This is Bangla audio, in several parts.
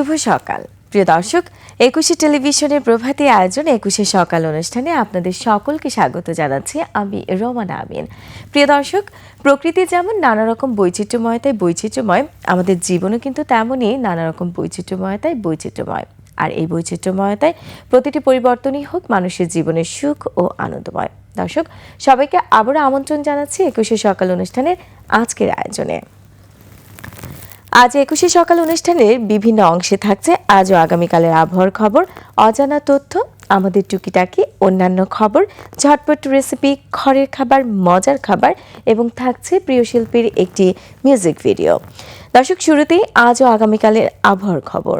শুভ সকাল। প্রিয় দর্শক, একুশে টেলিভিশনের প্রভাতী আয়োজন একুশে সকাল অনুষ্ঠানে আপনাদের সকলকে স্বাগত জানাচ্ছি আমি রোমানা আমিন। প্রিয় দর্শক প্রকৃতি যেমন নানা রকম বৈচিত্র্যময়তায় বৈচিত্র্যময়, আমাদের জীবনও কিন্তু তেমনই নানা রকম বৈচিত্র্যময়তায় বৈচিত্র্যময়। আর এই বৈচিত্র্যময়তায় প্রতিটি পরিবর্তনই হোক মানুষের জীবনের সুখ ও আনন্দময়। দর্শক, সবাইকে আবারও আমন্ত্রণ জানাচ্ছি একুশে সকাল অনুষ্ঠানের আজকের আয়োজনে। আজ একুশে সকাল অনুষ্ঠানের বিভিন্ন অংশে থাকছে আজ ও আগামীকালের আবহাওয়ার খবর, অজানা তথ্য, আমাদের টুকিটাকি অন্যান্য খবর, ঝটপট রেসিপি ঘরের খাবার, মজার খাবার এবং থাকছে প্রিয় শিল্পীর একটি মিউজিক ভিডিও। দর্শক, শুরুতেই আজ ও আগামীকালের আবহাওয়ার খবর।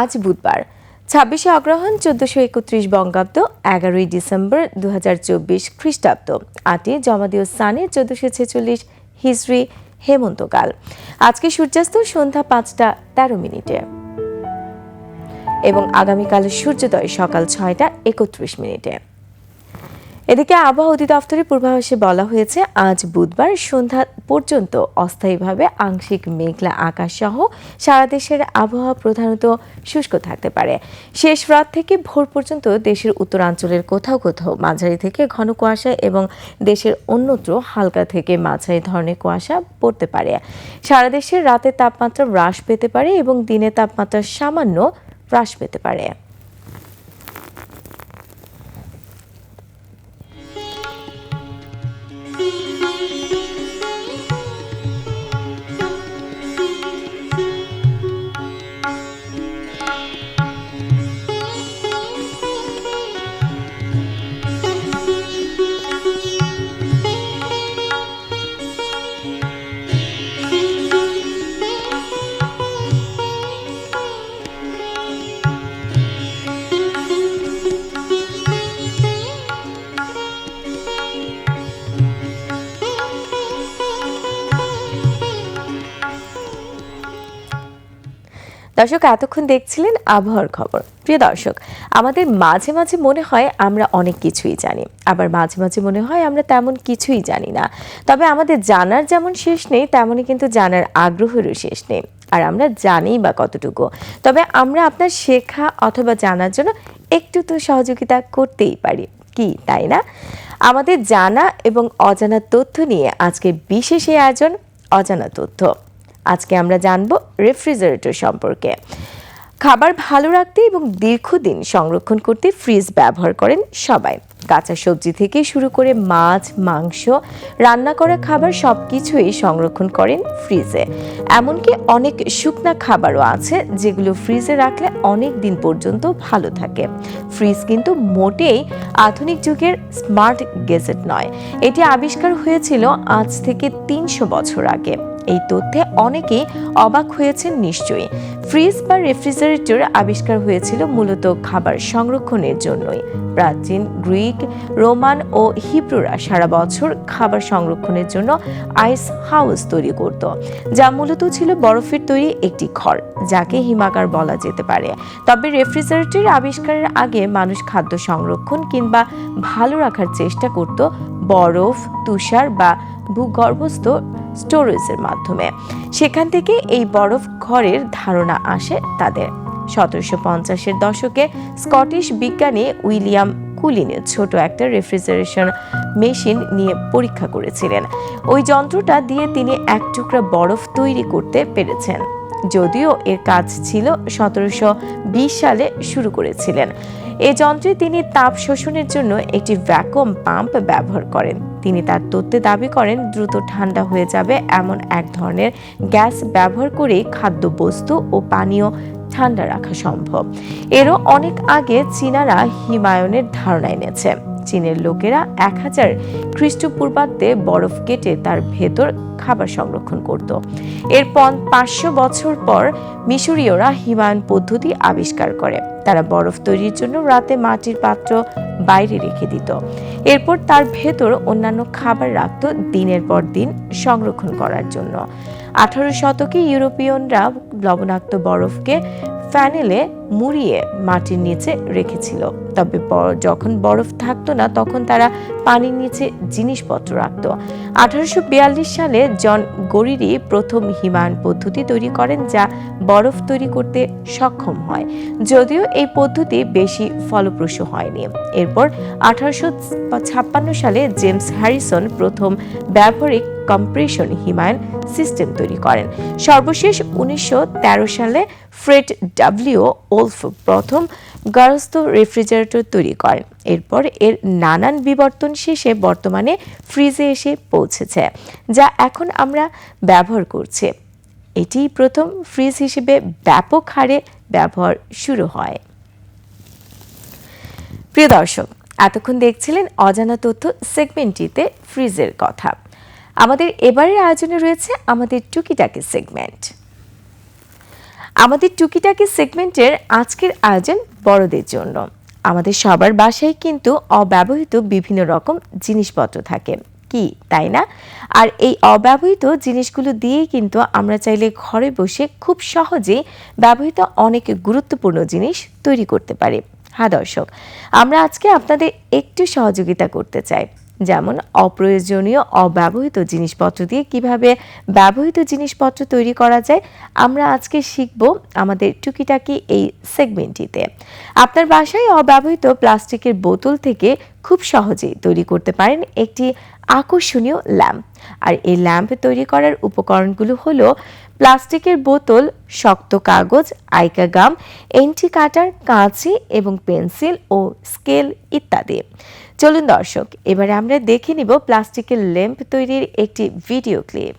আজ বুধবার, ছাব্বিশে অগ্রহণ চোদ্দশো একত্রিশ বঙ্গাব্দ, এগারোই ডিসেম্বর দু হাজার চব্বিশ খ্রিস্টাব্দ। আটই জমাদিও সানে চোদ্দশো ছেচল্লিশ হিজড়ি হেমন্তকাল। আজকে সূর্যাস্ত সন্ধ্যা পাঁচটা তেরো মিনিটে। এবং আগামীকাল সূর্যোদয় সকাল ছয়টা একত্রিশ মিনিটে। এদিকে আবহাওয়া অধিদপ্তরের পূর্বাভাসে বলা হয়েছে, আজ বুধবার সন্ধ্যা পর্যন্ত অস্থায়ীভাবে আংশিক মেঘলা আকাশ সহ সারা দেশের আবহাওয়া প্রধানত শুষ্ক থাকতে পারে। শেষ রাত থেকে ভোর পর্যন্ত দেশের উত্তরাঞ্চলের কোথাও কোথাও মাঝারি থেকে ঘন কুয়াশা এবং দেশের অন্যত্র হালকা থেকে মাঝারি ধরনের কুয়াশা পড়তে পারে। সারা দেশের রাতের তাপমাত্রা হ্রাস পেতে পারে এবং দিনের তাপমাত্রা সামান্য হ্রাস পেতে পারে। দর্শক, এতক্ষণ দেখছিলেন আবহাওয়ার খবর। প্রিয় দর্শক, আমাদের মাঝে মাঝে মনে হয় আমরা অনেক কিছুই জানি। আবার মাঝে মাঝে মনে হয় আমরা তেমন কিছুই জানি না। তবে আমাদের জানার যেমন শেষ নেই তেমনই কিন্তু জানার আগ্রহেরও শেষ নেই। আর আমরা জানি বা কতটুকু। তবে আমরা আপনার শেখা অথবা জানার জন্য একটু তো সহযোগিতা করতেই পারি। কি, তাই না? আমাদের জানা এবং অজানা তথ্য নিয়ে আজকে বিশেষ এই আয়োজন অজানা তথ্য। আজকে আমরা জানব রেফ্রিজারেটর সম্পর্কে। খাবার ভালো রাখতে এবং দীর্ঘদিন সংরক্ষণ করতে ফ্রিজ ব্যবহার করেন সবাই। কাঁচা সবজি থেকে শুরু করে মাছ, মাংস, রান্না করা খাবার সব কিছুই সংরক্ষণ করেন ফ্রিজে। এমনকি অনেক শুকনা খাবারও আছে যেগুলো ফ্রিজে রাখলে অনেক দিন পর্যন্ত ভালো থাকে। ফ্রিজ কিন্তু মোটেই আধুনিক যুগের স্মার্ট গেজেট নয়। এটি আবিষ্কার হয়েছিল আজ থেকে তিনশো বছর আগে। এই তথ্যে অনেকেই অবাক হয়েছেন নিশ্চয়ই। ফ্রিজ বা রেফ্রিজারেটর আবিষ্কার হয়েছিল মূলত খাবার সংরক্ষণের জন্যই। প্রাচীন গ্রিক, রোমান ও হিব্রুরা সারা বছর খাবার সংরক্ষণের জন্য আইস হাউস তৈরি করত, যা মূলত ছিল বরফের তৈরি একটি ঘর, যাকে হিমাগার বলা যেতে পারে। তবে রেফ্রিজারেটর আবিষ্কারের আগে মানুষ খাদ্য সংরক্ষণ কিংবা ভালো রাখার চেষ্টা করত বরফ, তুষার বা ভূগর্ভস্থ স্টোরেজের মাধ্যমে। সেখান থেকে এই বরফ ঘরের ধারণা আসে তাদের। সতেরোশো পঞ্চাশের দশকে স্কটিশ বিজ্ঞানী উইলিয়াম কুলিনে ছোট একটা রেফ্রিজারেশন মেশিন নিয়ে পরীক্ষা করেছিলেন। ওই যন্ত্রটা দিয়ে তিনি এক টুকরা বরফ তৈরি করতে পেরেছেন। যদিও এর কাজ ছিল সতেরোশো বিশ সালে শুরু করেছিলেন। এ যন্ত্রে তিনি তাপ শোষণের জন্য একটি ভ্যাকুয়াম পাম্প ব্যবহার করেন। তিনি তার তথ্যে দাবি করেন, দ্রুত ঠান্ডা হয়ে যাবে এমন এক ধরনের গ্যাস ব্যবহার করেই খাদ্যবস্তু ও পানীয় ঠান্ডা রাখা সম্ভব। এরও অনেক আগে চীনারা হিমায়নের ধারণা এনেছে। চীনের লোকেরা এক হাজার খ্রিস্টপূর্বাব্দে বরফ কেটে তার ভেতর খাবার সংরক্ষণ করত। এরপর পাঁচশো বছর পর মিশরীয়রা হিমায়ন পদ্ধতি আবিষ্কার করে। তারা বরফ তৈরির জন্য রাতে মাটির পাত্র বাইরে রেখে দিত। এরপর তার ভেতর অন্যান্য খাবার রাখত দিনের পর দিন সংরক্ষণ করার জন্য। আঠারো শতকে ইউরোপিয়নরা লবণাক্ত বরফকে প্যানেলে মুড়িয়ে মাটির নিচে রেখেছিল। তবে যখন বরফ থাকতো না, তখন তারা পানির নিচে জিনিসপত্র রাখতো। আঠারোশো সালে জন গরিরি প্রথম হিমায়ন পদ্ধতি তৈরি করেন যা বরফ তৈরি করতে সক্ষম হয়। যদিও এই পদ্ধতি বেশি ফলপ্রসূ হয়নি। এরপর আঠারোশো ছাপ্পান্ন সালে জেমস হ্যারিসন প্রথম ব্যবহারিক কম্প্রেশন হিমায়ন সিস্টেম তৈরি করেন। সর্বশেষ উনিশশো তেরো সালে ফ্রেড ডাব্লিউ ওলফ প্রথম গারস্থ রেফ্রিজারেটর তৈরি করেন। এরপর এর নানান বিবর্তন শেষে বর্তমানে ফ্রিজে এসে পৌঁছেছে, যা এখন আমরা ব্যবহার করছি। এটি প্রথম ফ্রিজ হিসেবে ব্যাপক হারে ব্যবহার শুরু হয়। প্রিয় দর্শক, এতক্ষণ দেখছিলেন অজানা তথ্য সেগমেন্টটিতে ফ্রিজের কথা। আমাদের এবারের আয়োজনে রয়েছে আমাদের টুকিটাকি সেগমেন্ট। আমাদের টুকিটাকি সেগমেন্টের আজকের আয়োজন বড়দের জন্য। আমাদের সবার বাসায় কিন্তু অব্যবহৃত বিভিন্ন রকম জিনিসপত্র থাকে। কি, তাই না? আর এই অব্যবহৃত জিনিসগুলো দিয়েই কিন্তু আমরা চাইলে ঘরে বসে খুব সহজে ব্যবহৃত অনেক গুরুত্বপূর্ণ জিনিস তৈরি করতে পারি। হ্যাঁ দর্শক, আমরা আজকে আপনাদের একটু সহযোগিতা করতে চাই। যেমন অপ্রয়োজনীয়, অব্যবহৃত জিনিসপত্র দিয়ে কীভাবে ব্যবহৃত জিনিসপত্র তৈরি করা যায়, আমরা আজকে শিখব আমাদের টুকিটাকি এই সেগমেন্টটিতে। আপনার বাসায় অব্যবহৃত প্লাস্টিকের বোতল থেকে খুব সহজেই তৈরি করতে পারেন একটি আকর্ষণীয় ল্যাম্প। আর এই ল্যাম্প তৈরি করার উপকরণগুলো হলো প্লাস্টিকের বোতল, শক্ত কাগজ আইকা গাম এন্টি কাটার কাঁচি এবং পেন্সিল ও স্কেল ইত্যাদি। চলুন দর্শক এবারে আমরা দেখে নিব প্লাস্টিকের ল্যাম্প তৈরির একটি ভিডিও ক্লিপ।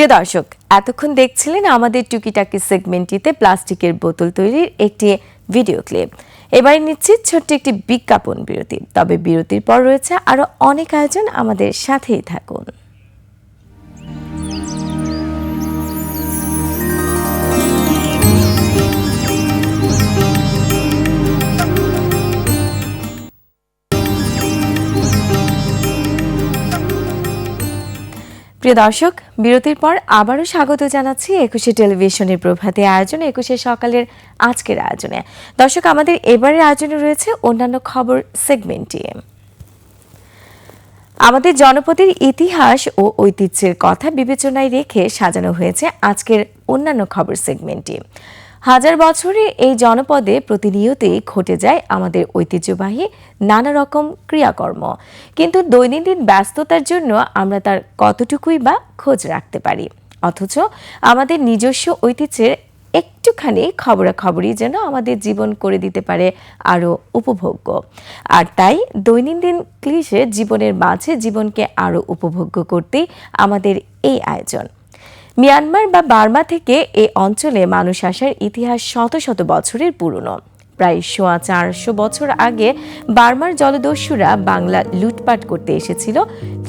প্রিয় দর্শক, এতক্ষণ দেখছিলেন আমাদের টুকিটাকি সেগমেন্টটিতে প্লাস্টিকের বোতল তৈরির একটি ভিডিও ক্লিপ। এবার নিচ্ছি ছোট্ট একটি বিজ্ঞাপন বিরতি। তবে বিরতির পর রয়েছে আরও অনেক আয়োজন আমাদের সাথেই থাকুন। প্রিয় দর্শক, বিরতির পর আবারও স্বাগত জানাচ্ছি একুশে টেলিভিশনের প্রভাতে আয়োজন, একুশে সকালের আজকের আয়োজনে। দর্শক, আমাদের এবারের আয়োজনে রয়েছে অন্যান্য খবর সেগমেন্টটি আমাদের জনপদের ইতিহাস ও ঐতিহ্যের কথা বিবেচনায় রেখে সাজানো হয়েছে আজকের অন্যান্য খবর সেগমেন্টটি হাজার বছরে এই জনপদে প্রতিনিয়তই ঘটে যায় আমাদের ঐতিহ্যবাহী নানা রকম ক্রিয়াকর্ম। কিন্তু দৈনন্দিন ব্যস্ততার জন্য আমরা তার কতটুকুই বা খোঁজ রাখতে পারি? অথচ আমাদের নিজস্ব ঐতিহ্যের একটুখানি খবরাখবরই যেন আমাদের জীবন করে দিতে পারে আরও উপভোগ্য। আর তাই দৈনন্দিন ক্লিশে জীবনের মাঝে জীবনকে আরও উপভোগ্য করতেই আমাদের এই আয়োজন। মিয়ানমার বা বার্মা থেকে এই অঞ্চলে মানুষ আসার ইতিহাস শত শত বছরের পুরনো। প্রায় সোয়া চারশো বছর আগে বার্মার জলদস্যুরা বাংলা লুটপাট করতে এসেছিল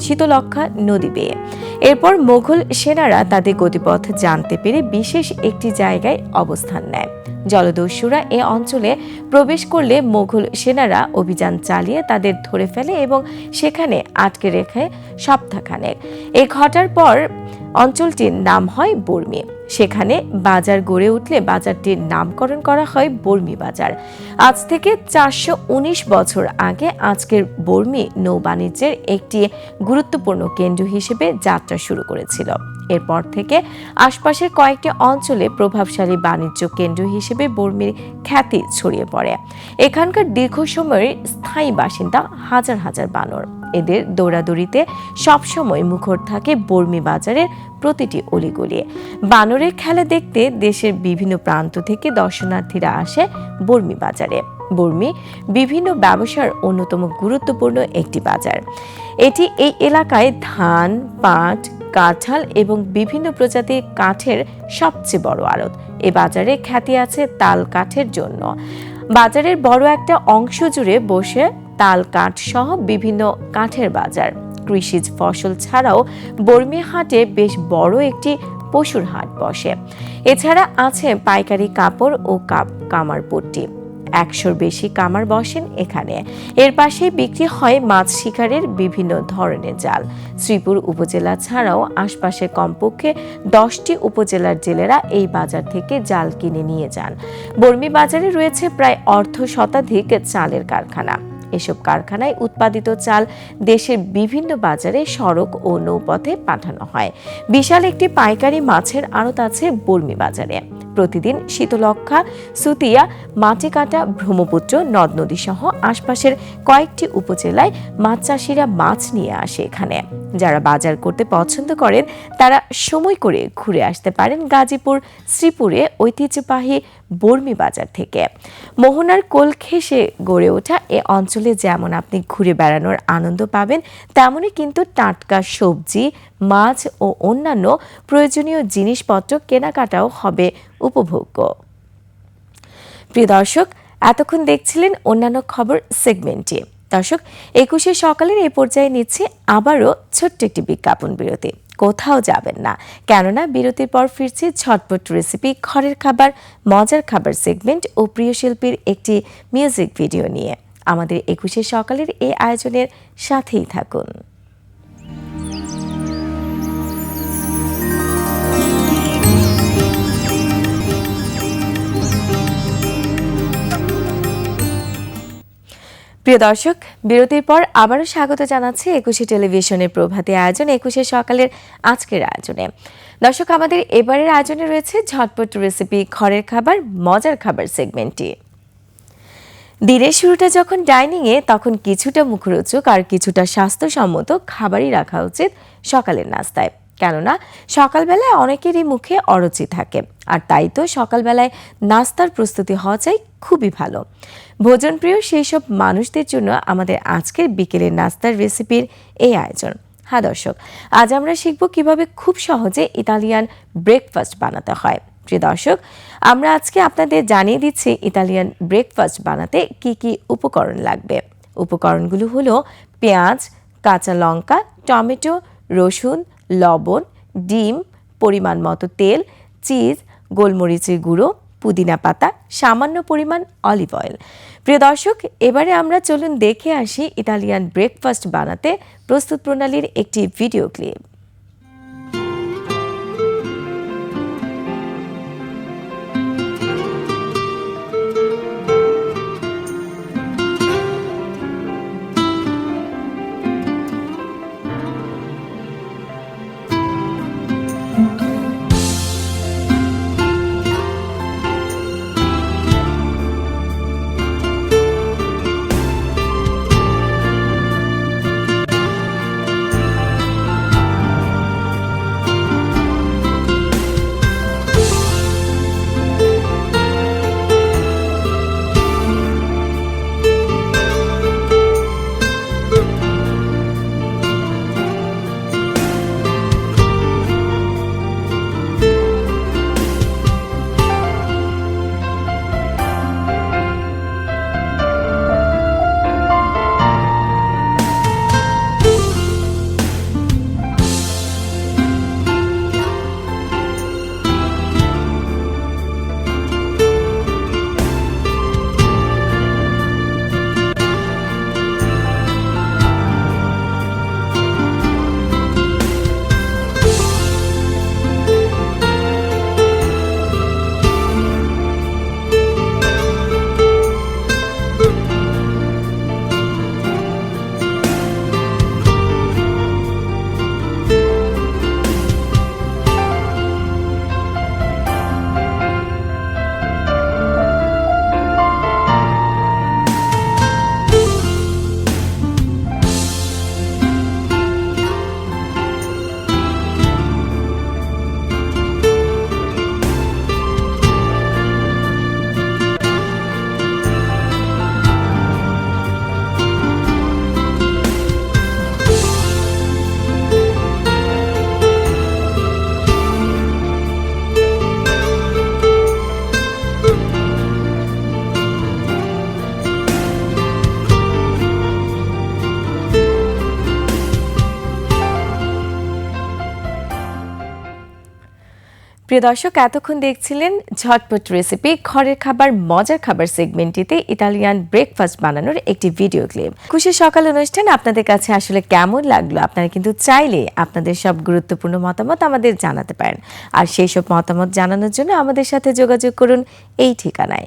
শীতলক্ষা নদী বেয়ে এরপর মোঘল সেনারা তাদের গতিপথ জানতে পেরে বিশেষ একটি জায়গায় অবস্থান নেয়। জলদস্যুরা এ অঞ্চলে প্রবেশ করলে মোঘল সেনারা অভিযান চালিয়ে তাদের ধরে ফেলে এবং সেখানে আটকে রেখে সপ্তাহখানেক। এ ঘটার পর অঞ্চলটির নাম হয় বর্মি। সেখানে বাজার গড়ে উঠলে বাজারটির নামকরণ করা হয় বর্মি বাজার। আজ থেকে চারশো উনিশ বছর আগে আজকের বর্মি নৌ বাণিজ্যের একটি গুরুত্বপূর্ণ কেন্দ্র হিসেবে যাত্রা শুরু করেছিল। এরপর থেকে আশপাশের কয়েকটি অঞ্চলে প্রভাবশালী বাণিজ্য কেন্দ্র হিসেবে বর্মির খ্যাতি ছড়িয়ে পড়ে। এখানকার দীর্ঘ সময়ের স্থায়ী বাসিন্দা হাজার হাজার বানর। এদের দৌড়াদৌড়িতে সবসময় মুখর থাকে বর্মি বাজারের প্রতিটি অলিগলি। বানরের খেলা দেখতে দেশের বিভিন্ন প্রান্ত থেকে দর্শনার্থীরা আসে বর্মি বাজারে। বর্মি বিভিন্ন ব্যবসার অন্যতম গুরুত্বপূর্ণ একটি বাজার। এটি এই এলাকায় ধান, পাট, কাঁঠাল এবং বিভিন্ন প্রজাতির কাঠের সবচেয়ে বড় আড়ত। এ বাজারে খ্যাতি আছে তাল কাঠের জন্য। বাজারের বড় একটা অংশ জুড়ে বসে তাল কাঠ সহ বিভিন্ন কাঠের বাজার। কৃষিজ ফসল ছাড়াও বর্মি হাটে বেশ বড় একটি পশুর হাট বসে। এছাড়া আছে পাইকারি কাপড় ও কাপ কামার পট্টি। একশোর বেশি কামার বসেন এখানে। এর পাশে বিক্রি হয় মাছ শিকারের বিভিন্ন ধরনের জাল। শ্রীপুর উপজেলা ছাড়াও আশপাশে কমপক্ষে দশটি উপজেলার জেলেরা এই বাজার থেকে জাল কিনে নিয়ে যান। বর্মি বাজারে রয়েছে প্রায় অর্ধ শতাধিক চালের কারখানা। এসব কারখানায় উৎপাদিত চাল দেশের বিভিন্ন বাজারে সড়ক ও নৌপথে পাঠানো হয়। বিশাল একটি পাইকারি মাছের আড়ত আছে বর্মি বাজারে। প্রতিদিন শীতলক্ষা সুতিয়া, মাটিকাটা, ব্রহ্মপুত্র, নদ নদী সহ আশপাশের কয়েকটি উপজেলায় মাছ চাষিরা মাছ নিয়ে আসে এখানে। যারা বাজার করতে পছন্দ করেন, তারা সময় করে ঘুরে আসতে পারেন গাজীপুর, শ্রীপুরে ঐতিহ্যবাহী বর্মি বাজার থেকে। মোহনার কোল ঘেঁষে গড়ে ওঠা এ অঞ্চলে যেমন আপনি ঘুরে বেড়ানোর আনন্দ পাবেন, তেমনই কিন্তু টাটকা সবজি, মাছ ও অন্যান্য প্রয়োজনীয় জিনিসপত্র কেনাকাটাও হবে উপভোগ্য। প্রিয় দর্শক, এতক্ষণ দেখছিলেন অন্যান্য খবর সেগমেন্টে। দর্শক, একুশে সকালের এই পর্যায়ে নিচ্ছে আবারও ছোট্ট একটি বিজ্ঞাপন বিরতি। কোথাও যাবেন না। কেননা বিরতির পর ফিরছে ছটপট রেসিপি ঘরের খাবার, মজার খাবার সেগমেন্ট ও প্রিয় শিল্পীর একটি মিউজিক ভিডিও নিয়ে। আমাদের একুশে সকালের এই আয়োজনের সাথেই থাকুন। প্রিয় দর্শক, বিরতির পর আবারও স্বাগত জানাচ্ছি একুশে টেলিভিশনের প্রভাতী আয়োজন, একুশে সকালের আজকের আয়োজনে। দর্শক, আমাদের এবারের আয়োজনে রয়েছে ঝটপট রেসিপি, ঘরের খাবার, মজার খাবার সেগমেন্টটি। দিনের শুরুটা যখন ডাইনিংয়ে, তখন কিছুটা মুখরোচক আর কিছুটা স্বাস্থ্যসম্মত খাবারই রাখা উচিত সকালের নাস্তায়। কেননা সকালবেলায় অনেকেরই মুখে অরুচি থাকে। আর তাই তো সকালবেলায় নাস্তার প্রস্তুতি হওয়া চাই খুবই ভালো। ভোজনপ্রিয় সেই সব মানুষদের জন্য আমাদের আজকের বিকেলের নাস্তার রেসিপির এই আয়োজন। হ্যাঁ দর্শক, আজ আমরা শিখব কীভাবে খুব সহজে ইতালিয়ান ব্রেকফাস্ট বানাতে হয়। প্রিয় দর্শক, আমরা আজকে আপনাদের জানিয়ে দিচ্ছি ইতালিয়ান ব্রেকফাস্ট বানাতে কি কি উপকরণ লাগবে। উপকরণগুলো হলো পেঁয়াজ, কাঁচা লঙ্কা, টমেটো, রসুন লবণ, ডিম, পরিমাণ মতো তেল, চিজ, গোলমরিচের গুঁড়ো, পুদিনা পাতা, সামান্য পরিমাণ অলিভ অয়েল প্রিয় দর্শক, এবারে আমরা চলুন দেখে আসি ইতালিয়ান ব্রেকফাস্ট বানাতে প্রস্তুত প্রণালীর একটি ভিডিও ক্লিপ প্রিয় দর্শক, এতক্ষণ দেখছিলেন ঝটপট রেসিপি ঘরের খাবার, মজার খাবার সেগমেন্টটিতে ইতালিয়ান ব্রেকফাস্ট বানানোর একটি ভিডিও ক্লিপ খুশি সকাল অনুষ্ঠান আপনাদের কাছে আসলে কেমন লাগল? আপনারা কিন্তু চাইলে আপনাদের সব গুরুত্বপূর্ণ মতামত আমাদের জানাতে পারেন। আর সেই সব মতামত জানানোর জন্য আমাদের সাথে যোগাযোগ করুন এই ঠিকানায়।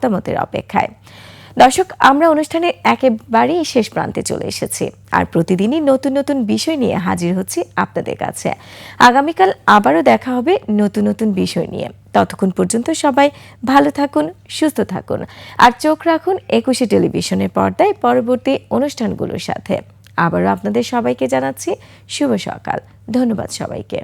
মতামতের অপেক্ষায়। দর্শক, আমরা অনুষ্ঠানের একেবারেই শেষ প্রান্তে চলে এসেছি আর প্রতিদিনই নতুন নতুন বিষয় নিয়ে হাজির হচ্ছি আপনাদের কাছে। আগামীকাল আবারও দেখা হবে নতুন নতুন বিষয় নিয়ে। ততক্ষণ পর্যন্ত সবাই ভালো থাকুন, সুস্থ থাকুন আর চোখ রাখুন একুশে টেলিভিশনের পর্দায় পরবর্তী অনুষ্ঠানগুলোর সাথে। আবারও আপনাদের সবাইকে জানাচ্ছি শুভ সকাল। ধন্যবাদ সবাইকে।